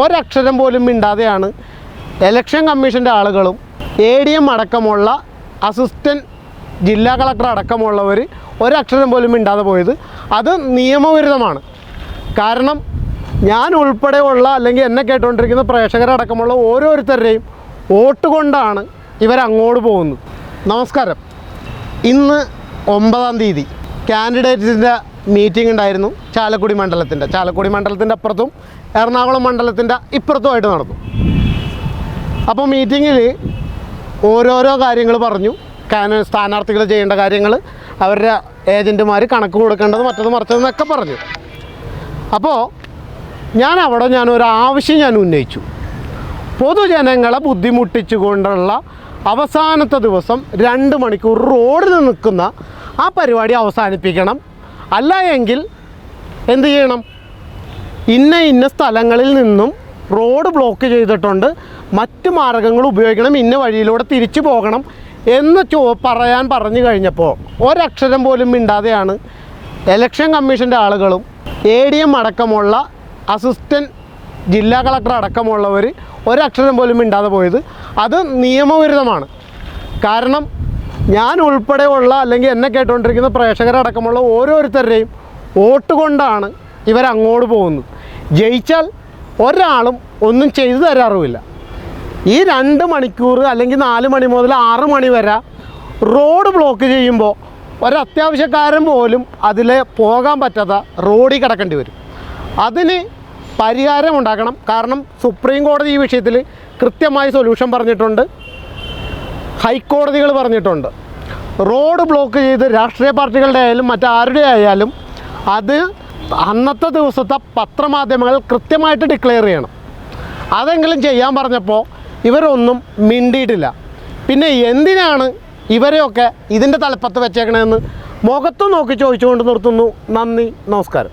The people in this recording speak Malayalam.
ഒരക്ഷരം പോലും മിണ്ടാതെയാണ് ഇലക്ഷൻ കമ്മീഷന്റെ ആളുകളും എ ഡി എം അടക്കമുള്ള അസിസ്റ്റന്റ് ജില്ലാ കളക്ടർ അടക്കമുള്ളവർ ഒരക്ഷരം പോലും മിണ്ടാതെ പോയത്. അത് നിയമവിരുദ്ധമാണ്. കാരണം ഞാൻ ഉൾപ്പെടെയുള്ള അല്ലെങ്കിൽ എന്നെ കേട്ടുകൊണ്ടിരിക്കുന്ന പ്രേക്ഷകരടക്കമുള്ള ഓരോരുത്തരുടെയും വോട്ട് കൊണ്ടാണ് ഇവരങ്ങോട്ട് പോകുന്നത്. നമസ്കാരം. ഇന്ന് ഒമ്പതാം തീയതി. കാൻഡിഡേറ്റ്സിന്റെ മീറ്റിംഗ് ഉണ്ടായിരുന്നു ചാലക്കുടി മണ്ഡലത്തിന്റെ. ചാലക്കുടി മണ്ഡലത്തിന്റെ അപ്പുറത്തും എറണാകുളം മണ്ഡലത്തിന്റെ ഇപ്പുറത്തുമായിട്ട് നടന്നു. അപ്പോൾ മീറ്റിങ്ങിൽ ഓരോരോ കാര്യങ്ങൾ പറഞ്ഞു. കാന സ്ഥാനാർത്ഥികൾ ചെയ്യേണ്ട കാര്യങ്ങൾ അവരുടെ ഏജന്റുമാർ കണക്ക് കൊടുക്കേണ്ടത് മറ്റത് മറിച്ചതെന്നൊക്കെ പറഞ്ഞു. അപ്പോൾ ഞാൻ അവിടെ ഞാൻ ഒരു ആവശ്യം ഞാൻ ഉന്നയിച്ചു. പൊതുജനങ്ങളെ ബുദ്ധിമുട്ടിച്ചുകൊണ്ടുള്ള അവസാനത്തെ ദിവസം രണ്ട് മണിക്കൂർ റോഡിൽ നിൽക്കുന്ന ആ പരിപാടി അവസാനിപ്പിക്കണം. അല്ല എങ്കിൽ എന്ത് ചെയ്യണം? ഇന്ന ഇന്ന സ്ഥലങ്ങളിൽ നിന്നും റോഡ് ബ്ലോക്ക് ചെയ്തിട്ടുണ്ട്. മറ്റ് മാർഗങ്ങൾ ഉപയോഗിക്കണം. ഇന്ന വഴിയിലൂടെ തിരിച്ചു പോകണം എന്ന് ചോ പറയാൻ പറഞ്ഞു കഴിഞ്ഞപ്പോൾ ഒരക്ഷരം പോലും മിണ്ടാതെയാണ് എലക്ഷൻ കമ്മീഷന്റെ ആളുകളും എ ഡി എം അടക്കമുള്ള അസിസ്റ്റന്റ് ജില്ലാ കളക്ടർ അടക്കമുള്ളവർ ഒരക്ഷരം പോലും മിണ്ടാതെ പോയത്. അത് നിയമവിരുദ്ധമാണ്. കാരണം ഞാൻ ഉൾപ്പെടെയുള്ള അല്ലെങ്കിൽ എന്നെ കേട്ടുകൊണ്ടിരിക്കുന്ന പ്രേക്ഷകരടക്കമുള്ള ഓരോരുത്തരുടെയും വോട്ട് കൊണ്ടാണ് ഇവരങ്ങോട്ട് പോകുന്നത്. ജയിച്ചാൽ ഒരാളും ഒന്നും ചെയ്തു തരാറുമില്ല. ഈ രണ്ട് മണിക്കൂർ അല്ലെങ്കിൽ നാല് മണി മുതൽ ആറ് മണി വരെ റോഡ് ബ്ലോക്ക് ചെയ്യുമ്പോൾ ഒരത്യാവശ്യക്കാരൻ പോലും അതിൽ പോകാൻ പറ്റാത്ത റോഡിൽ കിടക്കേണ്ടി വരും. അതിന് പരിഹാരം ഉണ്ടാക്കണം. കാരണം സുപ്രീം കോടതി ഈ വിഷയത്തിൽ കൃത്യമായി സൊല്യൂഷൻ പറഞ്ഞിട്ടുണ്ട്. ഹൈക്കോടതികൾ പറഞ്ഞിട്ടുണ്ട്. റോഡ് ബ്ലോക്ക് ചെയ്ത് രാഷ്ട്രീയ പാർട്ടികളുടെ ആയാലും മറ്റാരുടെ ആയാലും അത് അന്നത്തെ ദിവസത്തെ പത്രമാധ്യമങ്ങൾ കൃത്യമായിട്ട് ഡിക്ലെയർ ചെയ്യണം. അതെങ്കിലും ചെയ്യാൻ പറഞ്ഞപ്പോൾ ഇവരൊന്നും മിണ്ടിയിട്ടില്ല. പിന്നെ എന്തിനാണ് ഇവരെയൊക്കെ ഇതിന്റെ തലപ്പത്ത് വെച്ചേക്കണമെന്ന് മുഖത്ത് നോക്കി ചോദിച്ചുകൊണ്ട് നിർത്തുന്നു. നന്ദി നമസ്കാരം.